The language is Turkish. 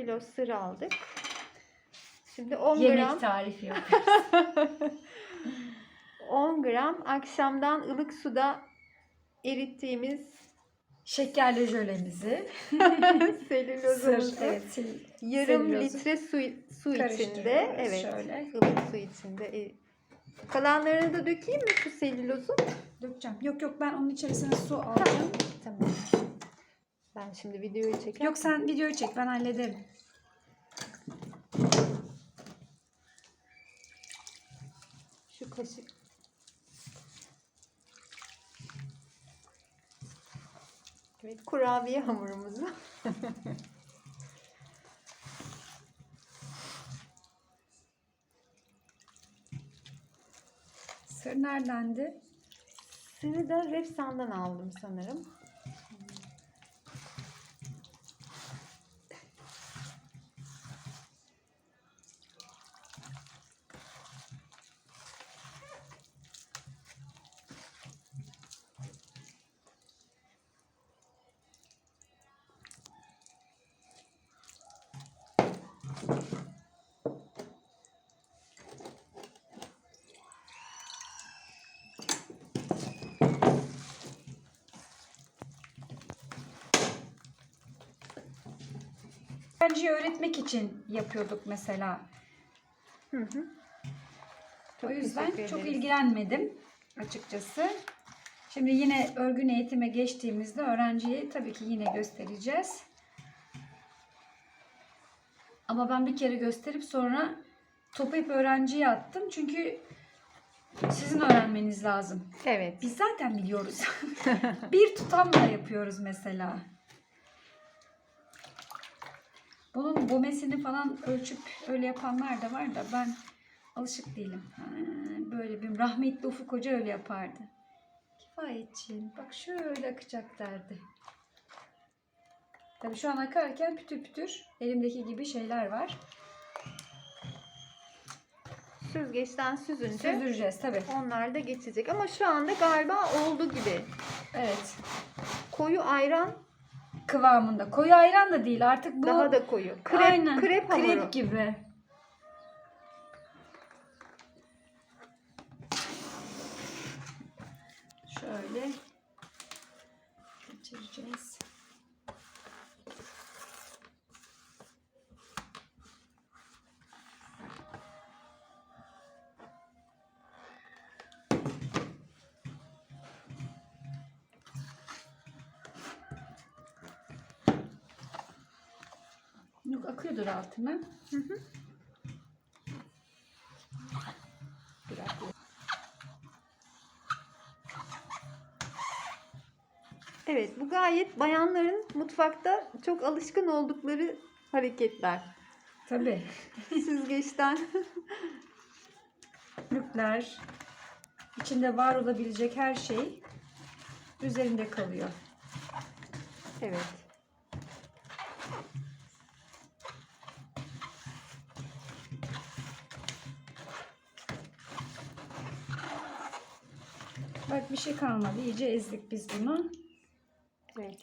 kilo sır aldık. Şimdi 10 gram Yemek tarifi yapıyoruz. 10 gram akşamdan ılık suda erittiğimiz Şekerli jölemizi. selülozumuzu. Evet. yarım selülozu litre su, su içinde evet Şöyle. ılık su içinde e, kalanlarını da dökeyim mi şu selülozu? Dökeceğim. Yok yok ben onun içerisine su alacağım. Tamam. Ben şimdi videoyu çekerim. Yok sen videoyu çek ben hallederim. Şu kaşık. Evet, kurabiye hamurumuzu. Sır neredendi? Sırrı da Refsan'dan aldım sanırım. Öğrenciye öğretmek için yapıyorduk mesela. Hı hı. Çok o yüzden çok ilgilenmedim açıkçası. Şimdi yine örgün eğitime geçtiğimizde öğrenciye tabii ki yine göstereceğiz. Ama ben bir kere gösterip sonra toplayıp öğrenciye attım. Çünkü sizin öğrenmeniz lazım. Evet. Biz zaten biliyoruz. bir tutamla yapıyoruz mesela. Bunun bomesini falan ölçüp öyle yapanlar da var da ben alışık değilim. Ha, Böyle bir rahmetli Ufuk Hoca öyle yapardı. Kifayetçiğim bak şöyle akacak derdi. Tabii şu an akarken pütür pütür elimdeki gibi şeyler var. Süzgeçten süzünce Süzüleceğiz tabii. onlar da geçecek. Ama şu anda galiba oldu gibi. Evet. Koyu ayran Kıvamında. Koyu ayran da değil artık bu. daha da koyu. Krep, Aynen. krep hamuru. Krep gibi. Şöyle geçireceğiz. Akıyordur altına. Biraz Evet bu gayet bayanların mutfakta çok alışkın oldukları hareketler. Tabii. Süzgeçten. Nükler içinde var olabilecek her şey üzerinde kalıyor. evet. Bak bir şey kalmadı. İyice ezdik biz bunu. Evet.